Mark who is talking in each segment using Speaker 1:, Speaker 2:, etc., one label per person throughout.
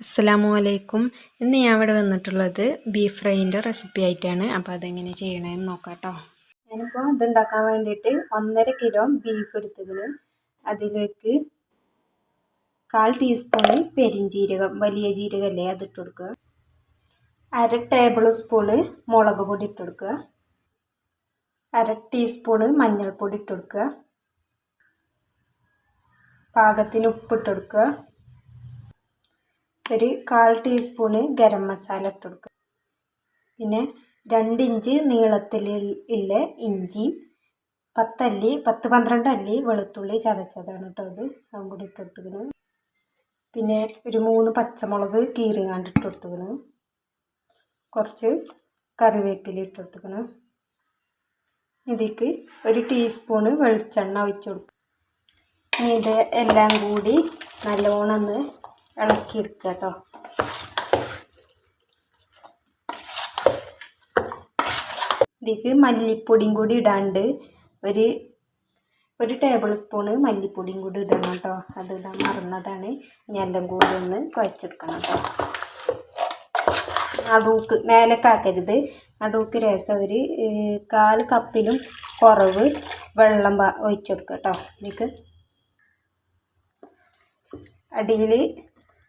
Speaker 1: അസ്സലാമു അലൈക്കും. ഇന്ന് ഞാൻ ഇവിടെ വന്നിട്ടുള്ളത് ബീഫ് ഫ്രൈന്റെ റെസിപ്പി ആയിട്ടാണ്. അപ്പോൾ അതെങ്ങനെ ചെയ്യണമെന്ന് നോക്കാം കേട്ടോ ഞാനിപ്പോൾ ഇതുണ്ടാക്കാൻ വേണ്ടിയിട്ട് ഒന്നര കിലോ ബീഫ് എടുത്തുകൾ അതിലേക്ക് കാൽ ടീസ്പൂണ് പെരിഞ്ജീരകം വലിയ ജീരകമല്ലേ അതിട്ട് കൊടുക്കുക. അര ടേബിൾ സ്പൂണ് മുളക് പൊടി ഇട്ട് കൊടുക്കുക. അര ടീസ്പൂണ് മഞ്ഞൾപ്പൊടി ഇട്ട് കൊടുക്കുക. പാകത്തിന് ഉപ്പിട്ട് കൊടുക്കുക. ഒരു കാൽ ടീസ്പൂണ് ഗരം മസാല ഇട്ട് കൊടുക്കുക. പിന്നെ രണ്ട് ഇഞ്ച് നീളത്തിൽ ഉള്ള ഇഞ്ചി പത്തല്ലി പത്ത് പന്ത്രണ്ട് അല്ലി വെളുത്തുള്ളി ചതച്ചതാണ് കേട്ടോ അത് അതും കൂടി ഇട്ട് കൊടുത്തുക്കണ് പിന്നെ ഒരു മൂന്ന് പച്ചമുളക് കീറിങ്ങാണ്ട് ഇട്ട് കൊടുത്തുക്കണ് കുറച്ച് കറിവേപ്പില ഇട്ട് കൊടുത്തുക്കണ് ഇതിക്ക് ഒരു ടീസ്പൂണ് വെളിച്ചെണ്ണ ഒഴിച്ചു കൊടുക്കും ഇത് എല്ലാം കൂടി നല്ലോണം ഇളക്കിയെടുക്കുക കേട്ടോ ഇതിക്ക് മല്ലിപ്പൊടിയും കൂടി ഇടാണ്ട് ഒരു ഒരു ടേബിൾ സ്പൂണ് മല്ലിപ്പൊടിയും കൂടി ഇടണം കേട്ടോ. അത് ഇടാൻ മറന്നതാണ്. ഇനി എല്ലാം കൂടി ഒന്ന് കുഴച്ചെടുക്കണം കേട്ടോ. നടുക്ക് മേലക്കാക്കരുത് നടുക്ക് രസം ഒരു കാൽ കപ്പിലും കുറവ് വെള്ളം ഒഴിച്ചെടുക്കുക കേട്ടോ. ഇതിക്ക് അടിയിൽ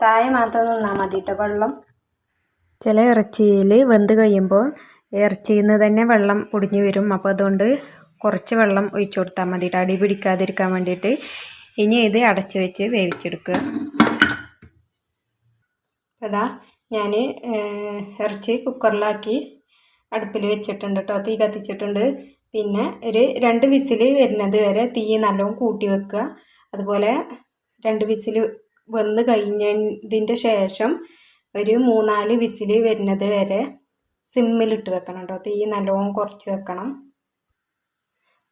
Speaker 1: താഴെ മാത്രം നിന്നാൽ മതി കേട്ടോ വെള്ളം. ചില ഇറച്ചിയിൽ വെന്ത് കഴിയുമ്പോൾ ഇറച്ചിയിൽ നിന്ന് തന്നെ വെള്ളം പൊടിഞ്ഞു വരും. അപ്പോൾ അതുകൊണ്ട് കുറച്ച് വെള്ളം ഒഴിച്ചു കൊടുത്താൽ മതി അടി പിടിക്കാതിരിക്കാൻ വേണ്ടിയിട്ട് ഇനി ഇത് അടച്ച് വെച്ച് വേവിച്ചെടുക്കുക. അതാ ഞാൻ ഇറച്ചി കുക്കറിലാക്കി അടുപ്പിൽ വെച്ചിട്ടുണ്ട് കേട്ടോ തീ കത്തിച്ചിട്ടുണ്ട്. പിന്നെ ഒരു രണ്ട് വിസിൽ വരുന്നത് വരെ തീ നല്ലോണം കൂട്ടി വെക്കുക. അതുപോലെ രണ്ട് വിസിൽ വെന്ത് കഴിഞ്ഞതിന്റെ ശേഷം ഒരു മൂന്നാൽ വിസിൽ വരുന്നത് വരെ സിമ്മിലിട്ട് വെക്കണം കേട്ടോ. തീ നല്ലോണം കുറച്ച് വെക്കണം.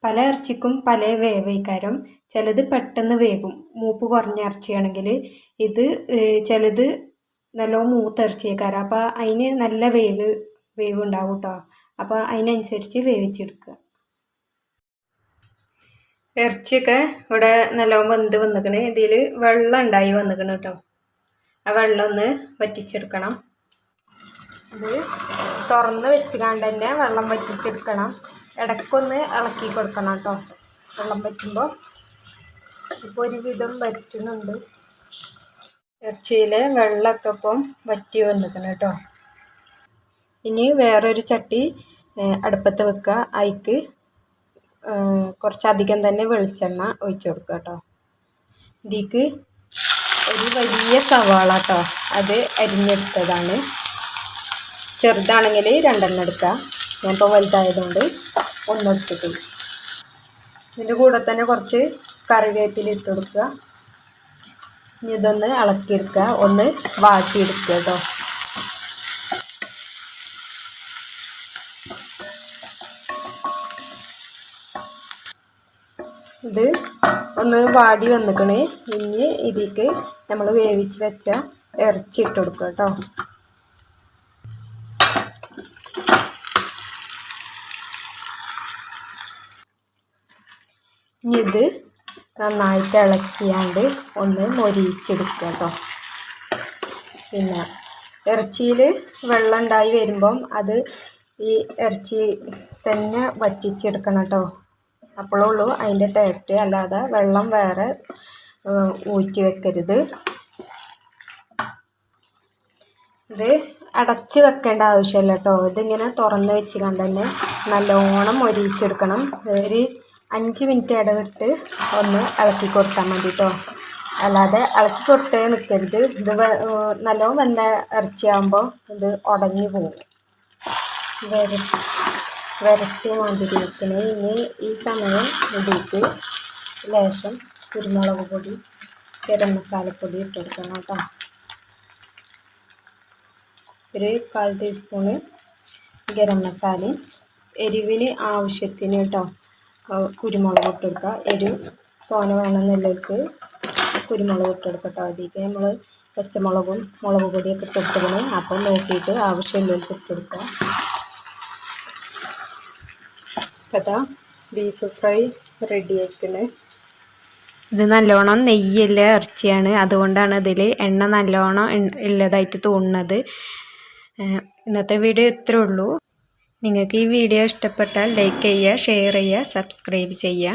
Speaker 1: പല ഇറച്ചിക്കും പല വേവിക്കാരും. ചിലത് പെട്ടെന്ന് വേകും മൂപ്പ് കുറഞ്ഞ ഇറച്ചിയാണെങ്കിൽ ഇത് ചിലത് നല്ലോണം മൂത്ത ഇറച്ചിയേക്കാരം. അപ്പോൾ അതിന് നല്ല വേവ് വേവ് ഉണ്ടാവും കേട്ടോ. അപ്പോൾ അതിനനുസരിച്ച് വേവിച്ചെടുക്കുക. ഇറച്ചിയൊക്കെ ഇവിടെ നല്ലോണം വെന്ത് വന്നിക്കണ്. ഇതിൽ വെള്ളം ഉണ്ടായി വന്നിക്കണ് കേട്ടോ ആ വെള്ളം ഒന്ന് വറ്റിച്ചെടുക്കണം. ഇത് തുറന്ന് വെച്ചുകൊണ്ട് തന്നെ വെള്ളം വറ്റിച്ചെടുക്കണം. ഇടയ്ക്കൊന്ന് ഇളക്കി കൊടുക്കണം കേട്ടോ വെള്ളം വറ്റുമ്പോൾ ഇപ്പോൾ ഒരുവിധം വറ്റുന്നുണ്ട്. ഇറച്ചിയിൽ വെള്ളമൊക്കെ ഇപ്പം വറ്റി വന്നിക്കണം കേട്ടോ ഇനി വേറൊരു ചട്ടി അടുപ്പത്ത് വെക്കുക. അതിക്ക് കുറച്ചധികം തന്നെ വെളിച്ചെണ്ണ ഒഴിച്ചു കൊടുക്കുക കേട്ടോ. ഇതിക്ക് ഒരു വലിയ സവാള കേട്ടോ. അത് അരിഞ്ഞെടുത്തതാണ്. ചെറുതാണെങ്കിൽ രണ്ടെണ്ണം എടുക്കുക. ഞാനിപ്പോൾ വലുതായതുകൊണ്ട് ഒന്നെടുത്തിട്ട് ഇതിന്റെ കൂടെ തന്നെ കുറച്ച് കറിവേപ്പില ഇട്ട് ഇനി ഇതൊന്ന് ഇളക്കിയെടുക്കുക. ഒന്ന് വാട്ടിയെടുക്കുക കേട്ടോ. ഇത് ഒന്ന് വാടി വന്നിക്കണേ. ഇനി ഇതിക്ക് നമ്മൾ വേവിച്ച് വെച്ച ഇറച്ചി ഇട്ട് കൊടുക്കുക കേട്ടോ. ഇനി ഇത് നന്നായിട്ട് ഇളക്കിയാണ്ട് ഒന്ന് മൊരിയിച്ചെടുക്കുക കേട്ടോ. പിന്നെ ഇറച്ചിയിൽ വെള്ളം ഉണ്ടായി വരുമ്പം അത് ഈ ഇറച്ചി തന്നെ വറ്റിച്ചെടുക്കണം കേട്ടോ. അപ്പോഴുള്ളൂ അതിന്റെ ടേസ്റ്റ് അല്ലാതെ വെള്ളം വേറെ ഊറ്റി വെക്കരുത്. ഇത് അടച്ച് വെക്കേണ്ട ആവശ്യമില്ല കേട്ടോ. ഇതിങ്ങനെ തുറന്ന് വെച്ച് കണ്ട് തന്നെ നല്ലോണം ഒരിച്ചെടുക്കണം ഒരു അഞ്ച് മിനിറ്റ് ഇടവിട്ട് ഒന്ന് ഇളക്കി കൊടുത്താൽ മതി കേട്ടോ. അല്ലാതെ ഇളക്കി കൊടുത്തേ നിൽക്കരുത്. ഇത് നല്ലോണം വെന്ത ഇറച്ചിയാകുമ്പോൾ ഇത് ഉടഞ്ഞു പോകും. വരെ. വരട്ടി മാതിരി ഇനി ഈ സമയം ഇതിലേക്ക് ലേശം കുരുമുളക് പൊടി ഗരം മസാലപ്പൊടി ഇട്ട് കൊടുക്കണം കേട്ടോ. ഒരു കാൽ ടീസ്പൂണ് ഗരം മസാലയും എരിവിന് ആവശ്യത്തിന് കേട്ടോ കുരുമുളക് ഇട്ടെടുക്കുക. എരിവ് തോന വേണമെന്നുള്ളവർക്ക് കുരുമുളക് ഇട്ടെടുക്കട്ടോ അതിലേക്ക് നമ്മൾ പച്ചമുളകും മുളക് പൊടിയൊക്കെ ഇട്ടെടുക്കണം അപ്പം നോക്കിയിട്ട് ആവശ്യമുള്ളവർക്ക് ഇട്ട് കഥ ബീഫ് ഫ്രൈ റെഡി ആയിക്കണേ ഇത് നല്ലോണം നെയ്യുള്ള ഇറച്ചിയാണ്. അതുകൊണ്ടാണ് ഇതിൽ എണ്ണ നല്ലോണം ഉള്ളതായിട്ട് തോന്നുന്നത്. ഇന്നത്തെ വീഡിയോ ഇത്രേ ഉള്ളൂ. നിങ്ങൾക്ക് ഈ വീഡിയോ ഇഷ്ടപ്പെട്ടാൽ ലൈക്ക് ചെയ്യുക ഷെയർ ചെയ്യുക സബ്സ്ക്രൈബ് ചെയ്യുക.